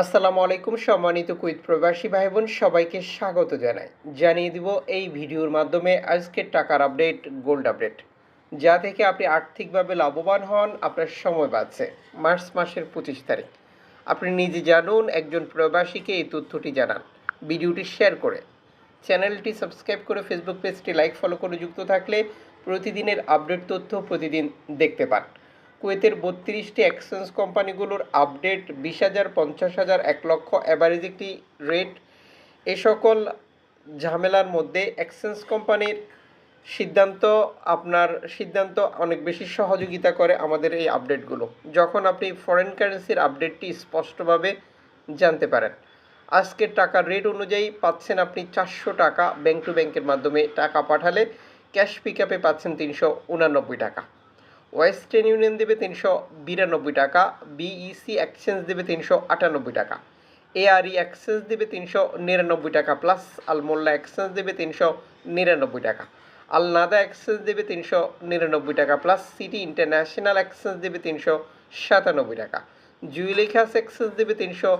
আসসালামু আলাইকুম, সম্মানিত কুইত প্রবাসী ভাই বোন সবাইকে স্বাগত জানাই। জানিয়ে দিব এই ভিডিওর মাধ্যমে আজকের টাকার আপডেট, গোল্ড আপডেট। যা থেকে আপনি আর্থিকভাবে লাভবান হন, আপনার সময় বাঁচছে। মার্চ মাসের পঁচিশ তারিখ। আপনি নিজে জানুন, একজন প্রবাসীকে এই তথ্যটি জানান। ভিডিওটি শেয়ার করে। চ্যানেলটি সাবস্ক্রাইব করে ফেসবুক পেজটি লাইক, ফলো করে যুক্ত থাকলে প্রতিদিনের আপডেট তথ্য প্রতিদিন দেখতে পান। কুয়েতের বত্রিশটি এক্সচেঞ্জ কোম্পানিগুলোর আপডেট বিশ হাজার, পঞ্চাশ হাজার, এক লক্ষ অ্যাভারেজ একটি রেট এ সকল ঝামেলার মধ্যে এক্সচেঞ্জ কোম্পানির সিদ্ধান্ত, আপনার সিদ্ধান্ত অনেক বেশি সহযোগিতা করে আমাদের এই আপডেটগুলো, যখন আপনি ফরেন কারেন্সির আপডেটটি স্পষ্টভাবে জানতে পারেন। আজকের টাকার রেট অনুযায়ী পাচ্ছেন আপনি চারশো টাকা ব্যাংক টু ব্যাংকের মাধ্যমে টাকা পাঠালে ক্যাশ পিক আপে পাচ্ছেন তিনশো উনানব্বই টাকা। ওয়েস্টার্ন ইউনিয়ন দেবে তিনশো বিরানব্বই টাকা, বিইসি এক্সচেঞ্জ দেবে তিনশো আটানব্বই টাকা। এআরই এক্সচেঞ্জ দেবে তিনশো নিরানব্বই টাকা, প্লাস আলমোল্লা এক্সচেঞ্জ দেবে তিনশো নিরানব্বই টাকা। আলনাদা এক্সচেঞ্জ দেবে তিনশো নিরানব্বই টাকা, প্লাস সিটি ইন্টারন্যাশনাল এক্সচেঞ্জ দেবে তিনশো সাতানব্বই টাকা। জুয়েলিখাস এক্সচেঞ্জ দেবে তিনশো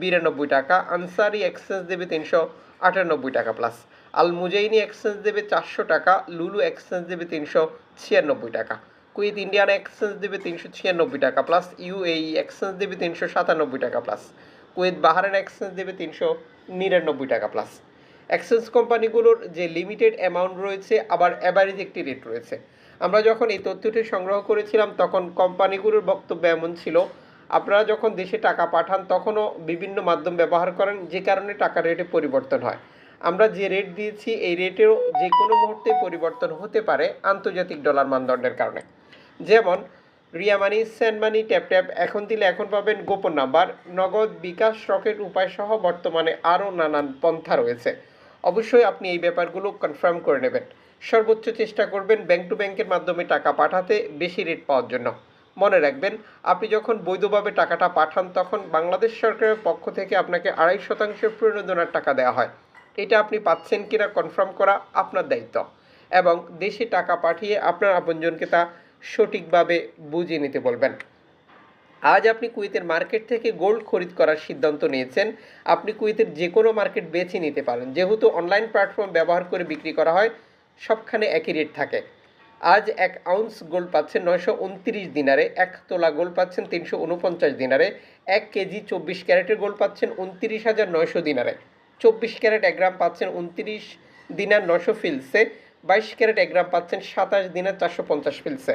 বিরানব্বই টাকা, আনসারি এক্সচেঞ্জ দেবে তিনশো আটানব্বই টাকা, প্লাস আল মুজাইনি এক্সচেঞ্জ দেবে চারশো টাকা, লুলু এক্সচেঞ্জ দেবে তিনশো ছিয়ানব্বই টাকা। কুইথ ইন্ডিয়ান এক্সচেঞ্জ দেবে তিনশো ছিয়ানব্বই টাকা প্লাস ইউএই এক্সচেঞ্জ দেবে তিনশো সাতানব্বই টাকা প্লাস কুয়েত বাহারান এক্সচেঞ্জ দেবে তিনশো নিরানব্বই টাকা প্লাস এক্সচেঞ্জ কোম্পানিগুলোর যে লিমিটেড অ্যামাউন্ট রয়েছে, আবার অ্যাভারেজ একটি রেট রয়েছে। আমরা যখন এই তথ্যটি সংগ্রহ করেছিলাম, তখন কোম্পানিগুলোর বক্তব্য এমন ছিল, আপনারা যখন দেশে টাকা পাঠান, তখনও বিভিন্ন মাধ্যম ব্যবহার করেন, যে কারণে টাকা রেটে পরিবর্তন হয়। আমরা যে রেট দিয়েছি, এই রেটেও যে কোনো মুহূর্তে পরিবর্তন হতে পারে আন্তর্জাতিক ডলার মানদণ্ডের কারণে। যেমন, Ria money, send money, tap tap, এখন দিলে এখন পাবেন গোপন নাম্বার, নগদ বিকাশ, রকেট উপায় সহ বর্তমানে আরও নানান পন্থা রয়েছে। অবশ্যই আপনি এই ব্যাপারগুলো কনফার্ম করে নেবেন। সর্বোচ্চ চেষ্টা করবেন ব্যাংক টু ব্যাংকের মাধ্যমে টাকা পাঠাতে বেশি রেট পাওয়ার জন্য। মনে রাখবেন, আপনি যখন বৈধভাবে টাকাটা পাঠান, তখন বাংলাদেশ সরকারের পক্ষ থেকে আপনাকে আড়াই শতাংশের প্রণোদনার টাকা দেওয়া হয়। এটা আপনি পাচ্ছেন কিনা কনফার্ম করা আপনার দায়িত্ব। এবং দেশে টাকা পাঠিয়ে আপনার আপনজনকে তা সঠিকভাবে বুঝিয়ে নিতে বলবেন। আজ আপনি কুয়েতের মার্কেট থেকে গোল্ড খরিদ করার সিদ্ধান্ত নিয়েছেন। আপনি কুয়েতের যে কোনো মার্কেট বেছে নিতে পারেন। যেহেতু অনলাইন প্ল্যাটফর্ম ব্যবহার করে বিক্রি করা হয়, সবখানে একই রেট থাকে। আজ এক আউন্স গোল্ড পাচ্ছেন নয়শো উনত্রিশ দিনারে, এক তোলা গোল্ড পাচ্ছেন তিনশো উনপঞ্চাশ দিনারে, এক কেজি চব্বিশ ক্যারেটের গোল্ড পাচ্ছেন উনত্রিশ হাজার নয়শো দিনারে। চব্বিশ ক্যারেট এক গ্রাম পাচ্ছেন উনত্রিশ দিনার নশো ফিলসে বাইশ ক্যারেট এক গ্রাম পাচ্ছেন, সাতাশ দিনের চারশো পঞ্চাশ ফিলসে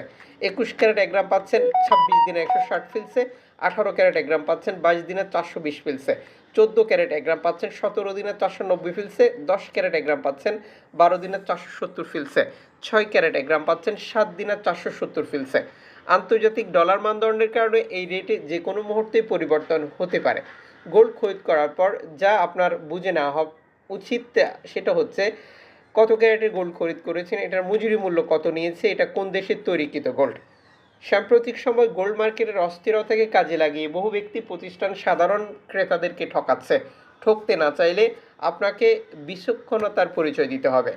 একুশ ক্যারেট এক গ্রাম পাচ্ছেন, ছাব্বিশ দিনে একশো ষাট ফিলসে আঠারো ক্যারেট এক গ্রাম পাচ্ছেন, বাইশ দিনের চারশো বিশ ফিলসে চোদ্দ ক্যারেট এক গ্রাম পাচ্ছেন, সতেরো দিনে চারশো নব্বই ফিলসে দশ ক্যারেট এক গ্রাম পাচ্ছেন, বারো দিনের চারশো সত্তর ফিলসে ছয় ক্যারেট এক গ্রাম পাচ্ছেন, সাত দিনের চারশো সত্তর ফিলসে আন্তর্জাতিক ডলার মানদণ্ডের কারণে এই রেটে যে কোনো মুহূর্তেই পরিবর্তন হতে পারে। গোল্ড খরিদ করার পর যা আপনার বুঝে নেওয়া উচিত সেটা হচ্ছে কত ক্যারেটের গোল্ড খরিদ করেছেন, এটার মজুরি মূল্য কত নিয়েছে, এটা কোন দেশের তৈরিকৃত গোল্ড সাম্প্রতিক সময় গোল্ড মার্কেটের অস্থিরতাকে কাজে লাগিয়ে বহু ব্যক্তি প্রতিষ্ঠান সাধারণ ক্রেতাদেরকে ঠকাচ্ছে। ঠকতে না চাইলে আপনাকে বিচক্ষণতার পরিচয় দিতে হবে।